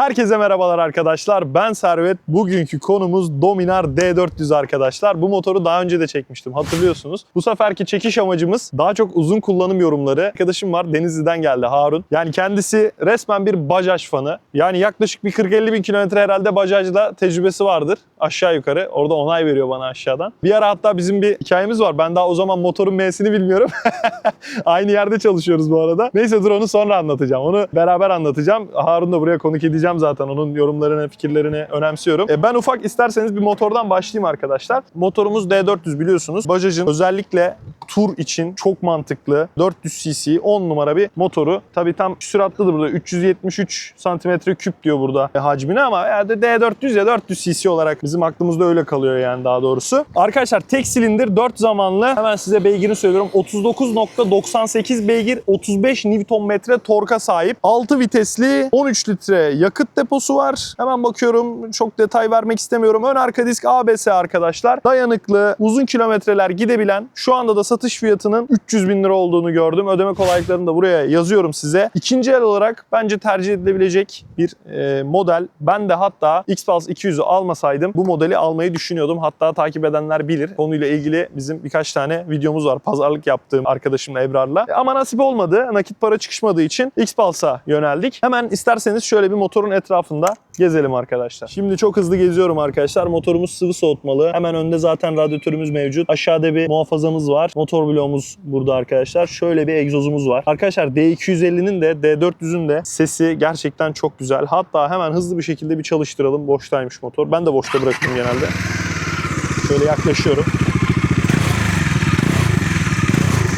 Herkese merhabalar arkadaşlar. Ben Servet. Bugünkü konumuz Dominar D400 arkadaşlar. Bu motoru daha önce de çekmiştim hatırlıyorsunuz. Bu seferki çekiş amacımız daha çok uzun kullanım yorumları. Arkadaşım var Denizli'den geldi Harun. Yani kendisi resmen bir Bajaj fanı. Yani yaklaşık bir 40-50 bin kilometre herhalde Bajaj'da tecrübesi vardır. Aşağı yukarı. Orada onay veriyor bana aşağıdan. Bir ara hatta bizim bir hikayemiz var. Ben daha o zaman motorun M'sini bilmiyorum. Aynı yerde çalışıyoruz bu arada. Neyse dur onu sonra anlatacağım. Onu beraber anlatacağım. Harun da buraya konuk edeceğim zaten. Onun yorumlarını, fikirlerini önemsiyorum. E, ben ufak isterseniz bir motordan başlayayım arkadaşlar. Motorumuz D400 biliyorsunuz. Bajaj'ın özellikle tur için çok mantıklı 400 cc 10 numara bir motoru. Tabii tam süratlidir burada. 373 santimetre küp diyor burada e, hacmine ama yani D400 ya 400 cc olarak bizim aklımızda öyle kalıyor yani daha doğrusu. Arkadaşlar tek silindir 4 zamanlı. Hemen size beygirini söylüyorum. 39.98 beygir 35 Nm torka sahip. 6 vitesli 13 litre yakıt deposu var. Hemen bakıyorum çok detay vermek istemiyorum. Ön arka disk ABS arkadaşlar. Dayanıklı, uzun kilometreler gidebilen şu anda da satış fiyatının 300 bin lira olduğunu gördüm. Ödeme kolaylıklarını da buraya yazıyorum size. İkinci el olarak bence tercih edilebilecek bir e, model. Ben de hatta X-Pulse 200'ü almasaydım bu modeli almayı düşünüyordum. Hatta takip edenler bilir. Konuyla ilgili bizim birkaç tane videomuz var. Pazarlık yaptığım arkadaşımla Ebrar'la. E, Ama nasip olmadı. Nakit para çıkışmadığı için X-Pulse'a yöneldik. Hemen isterseniz şöyle bir motorun etrafında gezelim arkadaşlar. Şimdi çok hızlı geziyorum arkadaşlar. Motorumuz sıvı soğutmalı. Hemen önde zaten radyatörümüz mevcut. Aşağıda bir muhafazamız var. Motor bloğumuz burada arkadaşlar. Şöyle bir egzozumuz var. Arkadaşlar D250'nin de D400'ün de sesi gerçekten çok güzel. Hatta hemen hızlı bir şekilde bir çalıştıralım. Boştaymış motor. Ben de boşta bıraktım genelde. Şöyle yaklaşıyorum.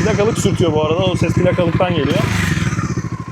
Plakalık sürtüyor bu arada. O ses plakalıktan geliyor.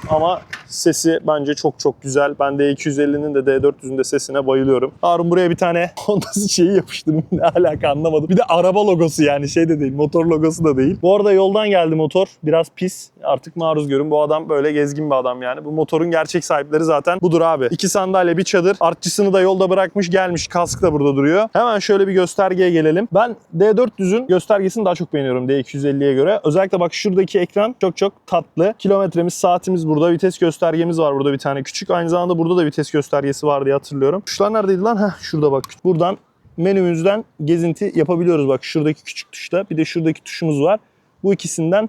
Ama sesi bence çok çok güzel. Ben de 250'nin de D400'ün de sesine bayılıyorum. Harun buraya bir tane Honda şeyi yapıştırdım. Ne alaka anlamadım. Bir de araba logosu yani şey de değil. Motor logosu da değil. Bu arada yoldan geldi motor. Biraz pis. Artık maruz görün. Bu adam böyle gezgin bir adam yani. Bu motorun gerçek sahipleri zaten budur abi. İki sandalye, bir çadır. Artçısını da yolda bırakmış gelmiş. Kask da burada duruyor. Hemen şöyle bir göstergeye gelelim. Ben D400'ün göstergesini daha çok beğeniyorum D250'ye göre. Özellikle bak şuradaki ekran çok çok tatlı. Kilometremiz, saatimiz burada. Vites göstergemiz var burada bir tane küçük. Aynı zamanda burada da vites göstergesi var diye hatırlıyorum. Tuşlar neredeydi lan? Heh şurada bak. Buradan menümüzden gezinti yapabiliyoruz. Bak şuradaki küçük tuşta. Bir de şuradaki tuşumuz var. Bu ikisinden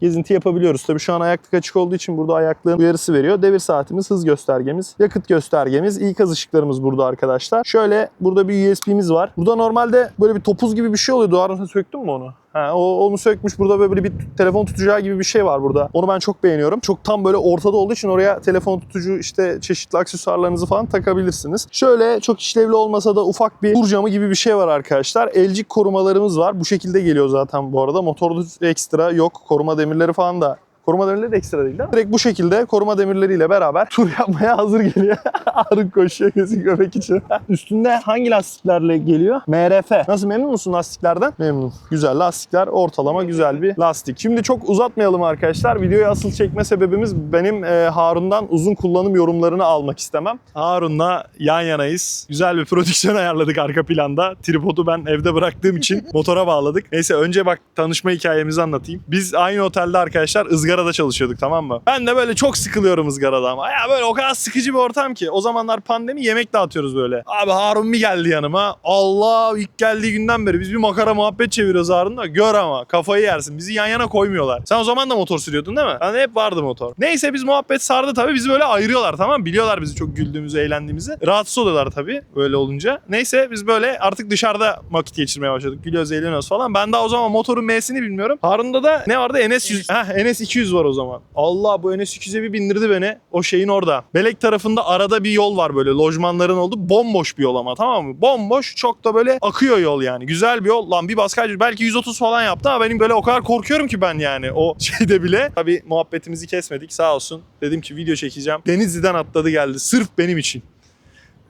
gezinti yapabiliyoruz. Tabii şu an ayaklık açık olduğu için burada ayaklığın uyarısı veriyor. Devir saatimiz, hız göstergemiz, yakıt göstergemiz, ikaz ışıklarımız burada arkadaşlar. Şöyle burada bir USB'miz var. Burada normalde böyle bir topuz gibi bir şey oluyordu. Harun söktün mü onu? Ha, o, onu sökmüş. Burada böyle bir telefon tutacağı gibi bir şey var burada. Onu ben çok beğeniyorum. Çok tam böyle ortada olduğu için oraya telefon tutucu işte çeşitli aksesuarlarınızı falan takabilirsiniz. Şöyle çok işlevli olmasa da ufak bir tur camı gibi bir şey var arkadaşlar. Elcik korumalarımız var. Bu şekilde geliyor zaten bu arada. Motorda ekstra yok. Koruma demirleri falan da Koruma demirleri de ekstra değil? Direkt bu şekilde koruma demirleriyle beraber tur yapmaya hazır geliyor. Arın koşuyor gözü göbek için. Üstünde hangi lastiklerle geliyor? MRF. Nasıl memnun musun lastiklerden? Memnun. Güzel lastikler. Ortalama güzel bir lastik. Şimdi çok uzatmayalım arkadaşlar. Videoyu asıl çekme sebebimiz benim e, Harun'dan uzun kullanım yorumlarını almak istemem. Harun'la yan yanayız. Güzel bir prodüksiyon ayarladık arka planda. Tripodu ben evde bıraktığım için motora bağladık. Neyse önce bak tanışma hikayemizi anlatayım. Biz aynı otelde arkadaşlar ızgarada çalışıyorduk tamam mı? Ben de böyle çok sıkılıyorum ızgarada ama. Ya böyle o kadar sıkıcı bir ortam ki. O zamanlar pandemi yemek dağıtıyoruz böyle. Abi Harun bir geldi yanıma. Allah ilk geldiği günden beri biz bir makara muhabbet çeviriyoruz Harun'la. Gör ama kafayı yersin. Bizi yan yana koymuyorlar. Sen o zaman da motor sürüyordun değil mi? Ben hep vardı motor. Neyse biz muhabbet sardı tabii. Bizi böyle ayırıyorlar tamam mı? Biliyorlar bizi çok güldüğümüzü, eğlendiğimizi. Rahatsız oluyorlar tabii böyle olunca. Neyse biz böyle artık dışarıda vakit geçirmeye başladık. Gülüyoruz, eğleniyoruz falan. Ben daha o zaman motorun M'sini bilmiyorum. Harun'da da ne vardı? NS 100. Heh, NS 200 var o zaman. Allah bu NS 200'e bir bindirdi beni. O şeyin orada. Belek tarafında arada bir yol var böyle. Lojmanların olduğu bomboş bir yol ama tamam mı? Bomboş. Çok da böyle akıyor yol yani. Güzel bir yol. Lan bir baskı belki 130 falan yaptı ama benim böyle o kadar korkuyorum ki ben yani. O şeyde bile. Tabii muhabbetimizi kesmedik sağ olsun. Dedim ki video çekeceğim. Denizli'den atladı geldi. Sırf benim için.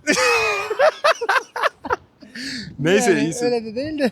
Neyse Yani iyisin. Öyle de değil de.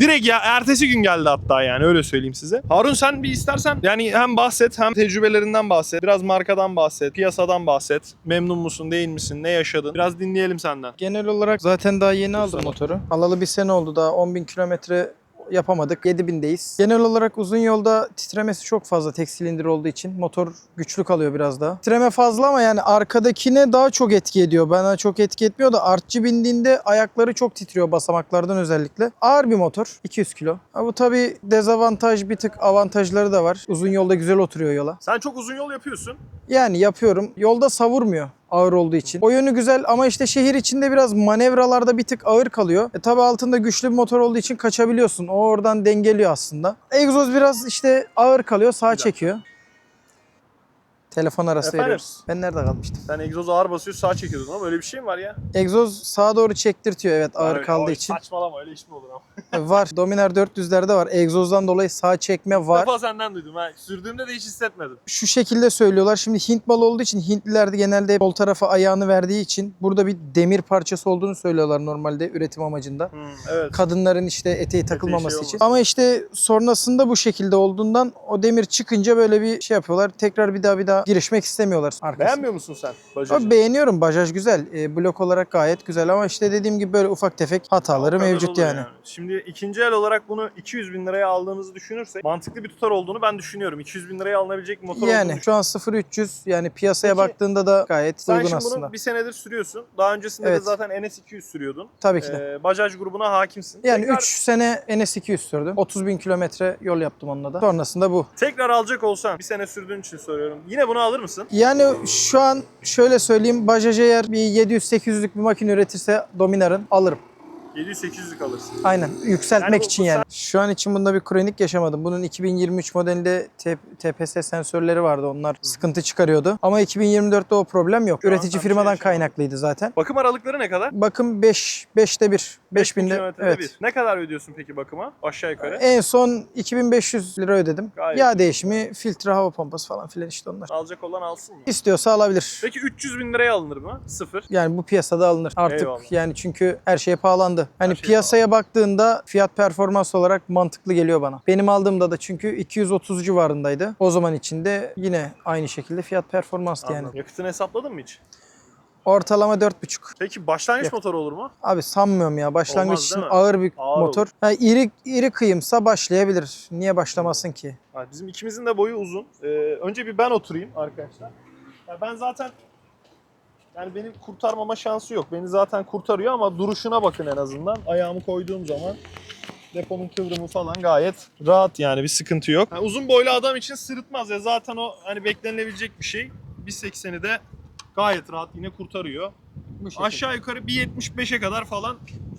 Direkt ya ertesi gün geldi hatta yani öyle söyleyeyim size. Harun sen bir istersen yani hem bahset hem tecrübelerinden bahset. Biraz markadan bahset, piyasadan bahset. Memnun musun, değil misin, ne yaşadın? Biraz dinleyelim senden. Genel olarak zaten daha yeni aldım motoru. Alalı bir sene oldu daha 10.000 kilometre yapamadık. 7000'deyiz. Genel olarak uzun yolda titremesi çok fazla tek silindir olduğu için. Motor güçlü kalıyor biraz daha. Titreme fazla ama yani arkadakine daha çok etki ediyor. Bana çok etki etmiyor da artçı bindiğinde ayakları çok titriyor basamaklardan özellikle. Ağır bir motor. 200 kilo. Ha, bu tabii dezavantaj bir tık avantajları da var. Uzun yolda güzel oturuyor yola. Sen çok uzun yol yapıyorsun. Yani yapıyorum. Yolda savurmuyor ağır olduğu için. O yönü güzel ama işte şehir içinde biraz manevralarda bir tık ağır kalıyor. E tabi altında güçlü bir motor olduğu için kaçabiliyorsun. O oradan dengeliyor aslında. Egzoz biraz işte ağır kalıyor, sağa çekiyor. Telefon arası Efendim? veriyoruz. Ben nerede kalmıştım? Sen egzoz ağır basıyor sağ çekiyordun ama öyle bir şey mi var ya? Egzoz sağa doğru çektirtiyor evet ağır Öyle- kaldığı için. Saçmalama öyle iş mi olur ama. E, var. Dominar 400'lerde var. Egzozdan dolayı sağ çekme var. Defa senden duydum ha. Sürdüğümde de hiç hissetmedim. şu şekilde söylüyorlar. Şimdi Hint malı olduğu için Hintliler de genelde sol tarafa ayağını verdiği için burada bir demir parçası olduğunu söylüyorlar normalde üretim amacında. Hmm, evet. Kadınların işte eteği takılmaması şey için. olmasın. Ama işte sonrasında bu şekilde olduğundan o demir çıkınca böyle bir şey yapıyorlar. Tekrar bir daha bir daha girişmek istemiyorlar arkasına. Beğenmiyor musun sen bajajı? Beğeniyorum. Bajaj güzel. E, blok olarak gayet güzel ama işte dediğim gibi böyle ufak tefek hataları kadar mevcut oluyor yani. Şimdi ikinci el olarak bunu 200 bin liraya aldığınızı düşünürsek mantıklı bir tutar olduğunu ben düşünüyorum. 200 bin liraya alınabilecek bir motor Yani olduğunu şu an 0300 yani piyasaya Peki, baktığında da gayet Sen uygun şimdi aslında. bunu bir senedir sürüyorsun. Daha öncesinde de Evet. zaten NS200 sürüyordun. Tabii ki de. Ee, Bajaj grubuna hakimsin. Yani tekrar, 3 sene NS200 sürdüm. 30 bin kilometre yol yaptım onunla da. Sonrasında bu. tekrar alacak olsan bir sene sürdüğün için soruyorum. Yine bunu alır mısın? Yani şu an şöyle söyleyeyim. Bajaj eğer bir 700-800'lük bir makine üretirse Dominar'ın alırım. 700-800'lük alırsın. Aynen. Yükseltmek Yani için bu yani. Şu an için bunda bir kronik yaşamadım. Bunun 2023 modelinde TPS sensörleri vardı. Onlar sıkıntı çıkarıyordu. Ama 2024'te o problem yok. Şu Üretici şey firmadan yaşamadın. kaynaklıydı zaten. Bakım aralıkları ne kadar? Bakım 5 5'te 1. 5000'de kilometrede evet. bir. Ne kadar ödüyorsun peki bakıma? Aşağı yukarı. En son 2500 lira ödedim. Gayet Yağ değişimi, filtre, hava pompası falan filan işte onlar. Alacak olan alsın mı? İstiyorsa alabilir. Peki 300 bin liraya alınır mı? Sıfır. Yani bu piyasada alınır. Artık Eyvallah. yani çünkü her şey pahalandı. Hani şey piyasaya baktığında fiyat performans olarak mantıklı geliyor bana. Benim aldığımda da çünkü 230 civarındaydı. O zaman içinde yine aynı şekilde fiyat performanstı yani. Anladım. Yakıtını hesapladın mı hiç? Ortalama 4,5. Peki başlangıç Yok. motoru olur mu? Abi sanmıyorum ya. Başlangıç Olmaz, için ağır bir Ağır motor. Ha, iri iri kıyımsa başlayabilir. Niye başlamasın ki? Bizim ikimizin de boyu uzun. Ee, önce bir ben oturayım arkadaşlar. Ya ben zaten yani beni kurtarmama şansı yok. Beni zaten kurtarıyor ama duruşuna bakın en azından. Ayağımı koyduğum zaman deponun kıvrımı falan gayet rahat yani bir sıkıntı yok. Yani uzun boylu adam için sırıtmaz ya zaten o hani beklenilebilecek bir şey. 1.80'i de gayet rahat yine kurtarıyor. Aşağı yukarı 1.75'e kadar falan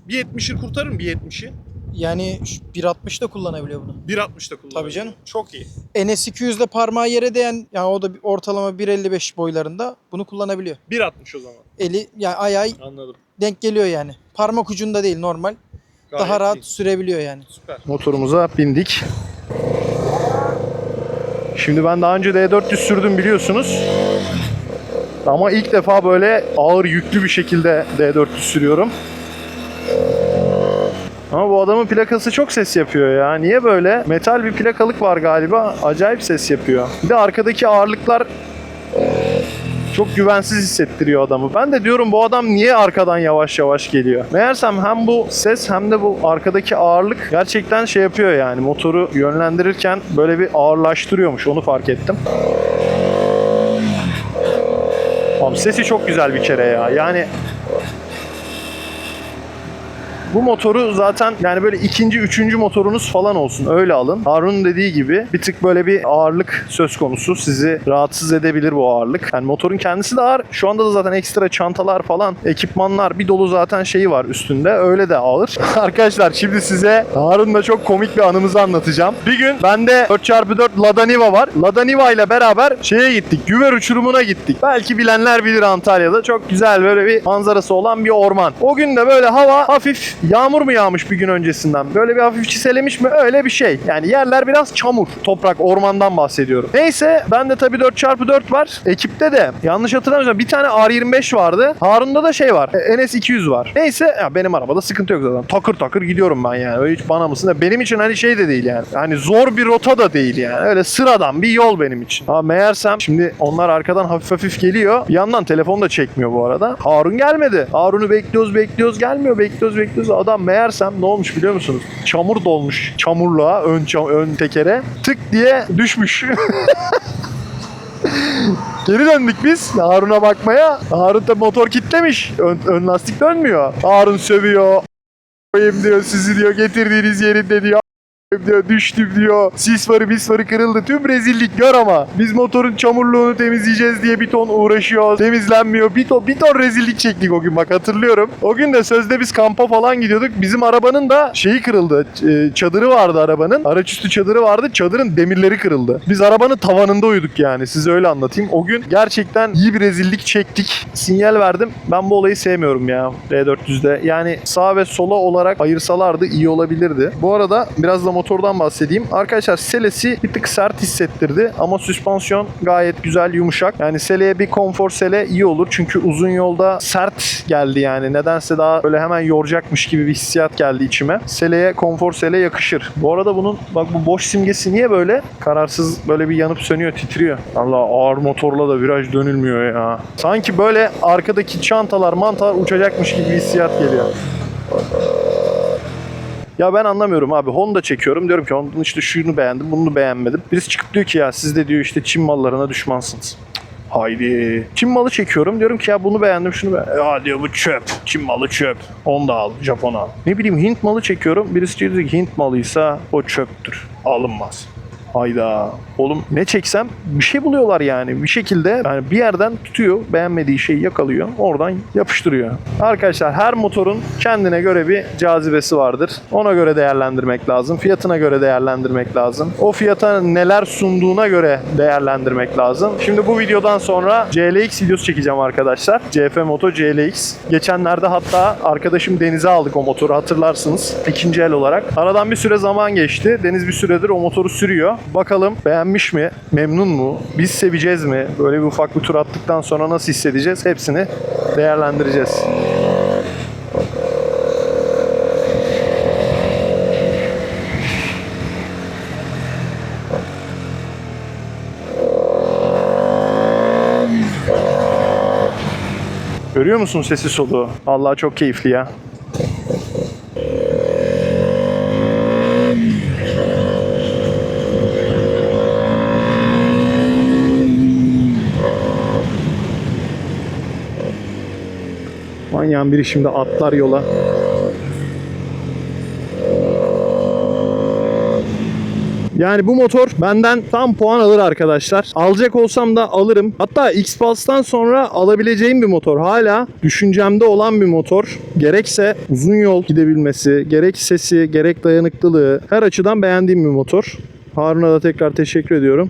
1.70'i kurtarır mı 1.70'i? Yani şu 1.60 da kullanabiliyor bunu. 1.60'da kullanıyor. Tabii canım. Çok iyi. NS200'de parmağı yere değen yani o da ortalama 1.55 boylarında bunu kullanabiliyor. 1.60 o zaman. Eli yani ayağı Anladım. denk geliyor yani. Parmak ucunda değil normal. Gayet daha rahat iyi. sürebiliyor yani. Süper. Motorumuza bindik. Şimdi ben daha önce D400 sürdüm biliyorsunuz. Ama ilk defa böyle ağır yüklü bir şekilde D400 sürüyorum. Ama bu adamın plakası çok ses yapıyor ya. Niye böyle? Metal bir plakalık var galiba. Acayip ses yapıyor. Bir de arkadaki ağırlıklar çok güvensiz hissettiriyor adamı. Ben de diyorum bu adam niye arkadan yavaş yavaş geliyor? Meğersem hem bu ses hem de bu arkadaki ağırlık gerçekten şey yapıyor yani motoru yönlendirirken böyle bir ağırlaştırıyormuş onu fark ettim. Abi sesi çok güzel bir kere ya. Yani bu motoru zaten yani böyle ikinci, üçüncü motorunuz falan olsun. Öyle alın. Harun'un dediği gibi bir tık böyle bir ağırlık söz konusu. Sizi rahatsız edebilir bu ağırlık. Yani motorun kendisi de ağır. Şu anda da zaten ekstra çantalar falan, ekipmanlar bir dolu zaten şeyi var üstünde. Öyle de ağır. Arkadaşlar şimdi size Harun'la çok komik bir anımızı anlatacağım. Bir gün bende 4x4 Lada Niva var. Lada Niva ile beraber şeye gittik. Güver uçurumuna gittik. Belki bilenler bilir Antalya'da. Çok güzel böyle bir manzarası olan bir orman. O gün de böyle hava hafif Yağmur mu yağmış bir gün öncesinden? Böyle bir hafif çiselemiş mi? Öyle bir şey. Yani yerler biraz çamur. Toprak, ormandan bahsediyorum. Neyse ben de tabii 4x4 var. Ekipte de yanlış hatırlamıyorsam bir tane R25 vardı. Harun'da da şey var. e, NS200 var. Neyse ya benim arabada sıkıntı yok zaten. Takır takır gidiyorum ben yani. Öyle hiç bana mısın? da Benim için hani şey de değil yani. Hani zor bir rota da değil yani. Öyle sıradan bir yol benim için. Ama meğersem şimdi onlar arkadan hafif hafif geliyor. Bir yandan telefon da çekmiyor bu arada. Harun gelmedi. Harun'u bekliyoruz bekliyoruz gelmiyor. Bekliyoruz bekliyoruz. Abi adam meğersem ne olmuş biliyor musunuz? Çamur dolmuş çamurluğa ön, çam- ön tekere. Tık diye düşmüş. Geri döndük biz Harun'a bakmaya. Harun da motor kitlemiş. Ön, ön lastik dönmüyor. Harun sövüyor. Diyor sizi diyor getirdiğiniz yerinde diyor diyor düştüm diyor. Sis farı bis farı kırıldı. Tüm rezillik gör ama. Biz motorun çamurluğunu temizleyeceğiz diye bir ton uğraşıyoruz. Temizlenmiyor. Bir ton, bir ton rezillik çektik o gün bak hatırlıyorum. O gün de sözde biz kampa falan gidiyorduk. Bizim arabanın da şeyi kırıldı. E, Çadırı vardı arabanın. Araçüstü çadırı vardı. Çadırın demirleri kırıldı. Biz arabanın tavanında uyuduk yani. Size öyle anlatayım. O gün gerçekten iyi bir rezillik çektik. Sinyal verdim. Ben bu olayı sevmiyorum ya R400'de. Yani sağ ve sola olarak ayırsalardı iyi olabilirdi. Bu arada biraz da motordan bahsedeyim. Arkadaşlar selesi bir tık sert hissettirdi ama süspansiyon gayet güzel yumuşak. Yani seleye bir konfor sele iyi olur. Çünkü uzun yolda sert geldi yani. Nedense daha böyle hemen yoracakmış gibi bir hissiyat geldi içime. Seleye konfor sele yakışır. Bu arada bunun bak bu boş simgesi niye böyle? Kararsız böyle bir yanıp sönüyor, titriyor. Allah ağır motorla da viraj dönülmüyor ya. Sanki böyle arkadaki çantalar, mantalar uçacakmış gibi bir hissiyat geliyor. Ya ben anlamıyorum abi. Honda çekiyorum. Diyorum ki Honda'nın işte şunu beğendim, bunu beğenmedim. Birisi çıkıp diyor ki ya siz de diyor işte Çin mallarına düşmansınız. Haydi. Çin malı çekiyorum. Diyorum ki ya bunu beğendim, şunu beğendim. Ya diyor bu çöp. Çin malı çöp. Honda al, Japon al. Ne bileyim Hint malı çekiyorum. Birisi diyor ki Hint malıysa o çöptür. Alınmaz. Hayda. Oğlum ne çeksem bir şey buluyorlar yani. Bir şekilde yani bir yerden tutuyor. Beğenmediği şeyi yakalıyor. Oradan yapıştırıyor. Arkadaşlar her motorun kendine göre bir cazibesi vardır. Ona göre değerlendirmek lazım. Fiyatına göre değerlendirmek lazım. O fiyata neler sunduğuna göre değerlendirmek lazım. Şimdi bu videodan sonra CLX videosu çekeceğim arkadaşlar. CF Moto CLX. Geçenlerde hatta arkadaşım Deniz'e aldık o motoru hatırlarsınız. İkinci el olarak. Aradan bir süre zaman geçti. Deniz bir süredir o motoru sürüyor. Bakalım beğenmiş mi? Memnun mu? Biz seveceğiz mi? Böyle bir ufak bir tur attıktan sonra nasıl hissedeceğiz? Hepsini değerlendireceğiz. Görüyor musun sesi soluğu? Allah çok keyifli ya. Manyağın biri şimdi atlar yola. Yani bu motor benden tam puan alır arkadaşlar. Alacak olsam da alırım. Hatta X-Pulse'tan sonra alabileceğim bir motor. Hala düşüncemde olan bir motor. Gerekse uzun yol gidebilmesi, gerek sesi, gerek dayanıklılığı her açıdan beğendiğim bir motor. Harun'a da tekrar teşekkür ediyorum.